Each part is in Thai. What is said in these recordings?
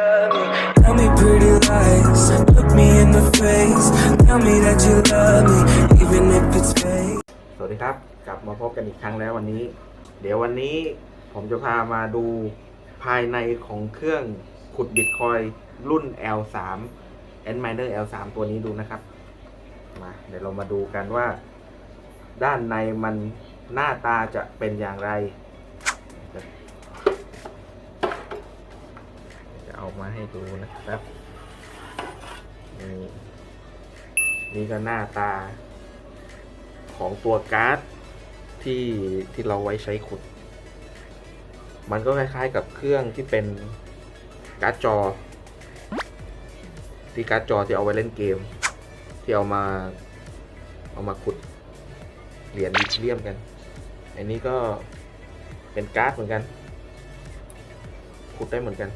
Tell me pretty lies. Look me in the face. Tell me that you love me, even if it's fake. สวัสดีครับ กลับมาพบกันอีกครั้งแล้ววันนี้ เดี๋ยววันนี้ผมจะพามาดูภายในของเครื่องขุดบิตคอยรุ่น L3 N Miner L3 ตัวนี้ดูนะครับ มา เดี๋ยวเรามาดูกันว่า ด้านในมันหน้าตาจะเป็นอย่างไร จะเอามาให้ดูนะครับนี่นี่ก็หน้าตา ของตัวการ์ดที่ที่เราไว้ใช้ขุด มันก็คล้ายๆกับเครื่องที่เป็นการ์ดจอ ที่การ์ดจอที่เอาไว้เล่นเกม ที่เอามาเอามาขุดเหรียญลิเทียมกัน อันนี้ก็เป็นการ์ดเหมือนกัน ขุดได้เหมือนกัน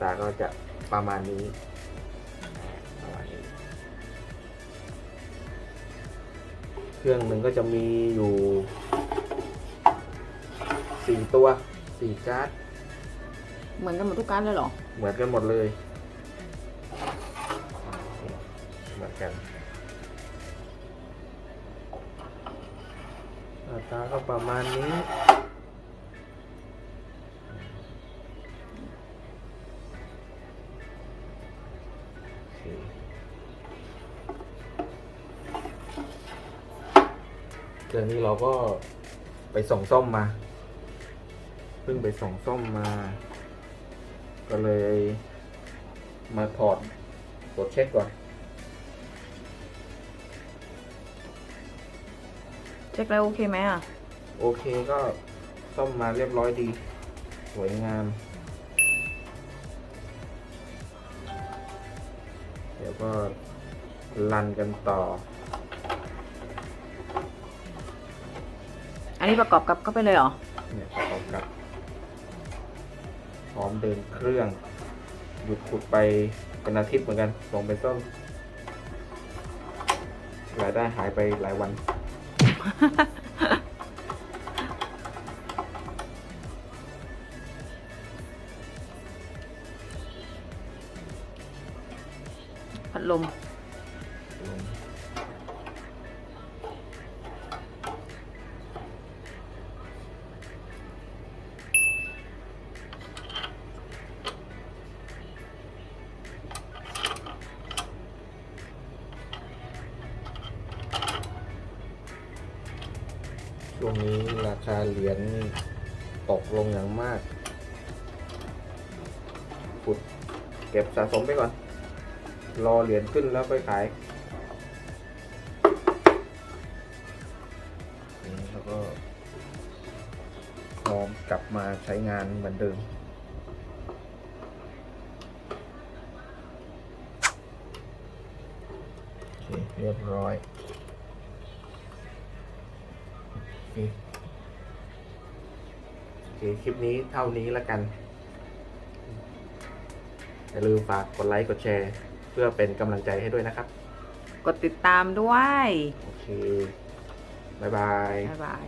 ตาก็จะประมาณนี้อ่าประมาณนี้ เครื่องหนึ่งก็จะมีอยู่สี่ตัวสี่การ์ดเหมือนกันหมดทุกการดเลยเหรอ เหมือนกันหมดเลย เหมือนกันหน้าตาก็ประมาณนี้ เดือนนี้เราก็ไปส่งส้มมาเพิ่งไปส่งส้มมา ก็เลยมาถอดตรวจเช็คก่อน เช็คแล้วโอเคไหมอะ โอเคก็ซ่อมมาเรียบร้อยดี สวยงาม เดี๋ยวก็รันกันต่อ อันนี้ประกอบกับเข้าไปเลยเหรอ เนี่ยประกอบกับพร้อมเดินเครื่อง หยุดขุดไปเป็นอาทิตย์เหมือนกันส่งไปซ่อมรายได้หายไปหลายวัน พัดลม ช่วงนี้ราคาเหรียญตกลงอย่างมากขุดเก็บสะสมไปก่อน รอเหรียญขึ้นแล้วไปขาย แล้วก็พร้อมกลับมาใช้งานเหมือนเดิมเรียบร้อย โอเคโอเค คลิปนี้เท่านี้แล้วกัน อย่าลืมฝากกดไลค์กดแชร์ เพื่อเป็นกำลังใจให้ด้วยนะครับ กดติดตามด้วย โอเค บ๊ายบาย บ๊ายบาย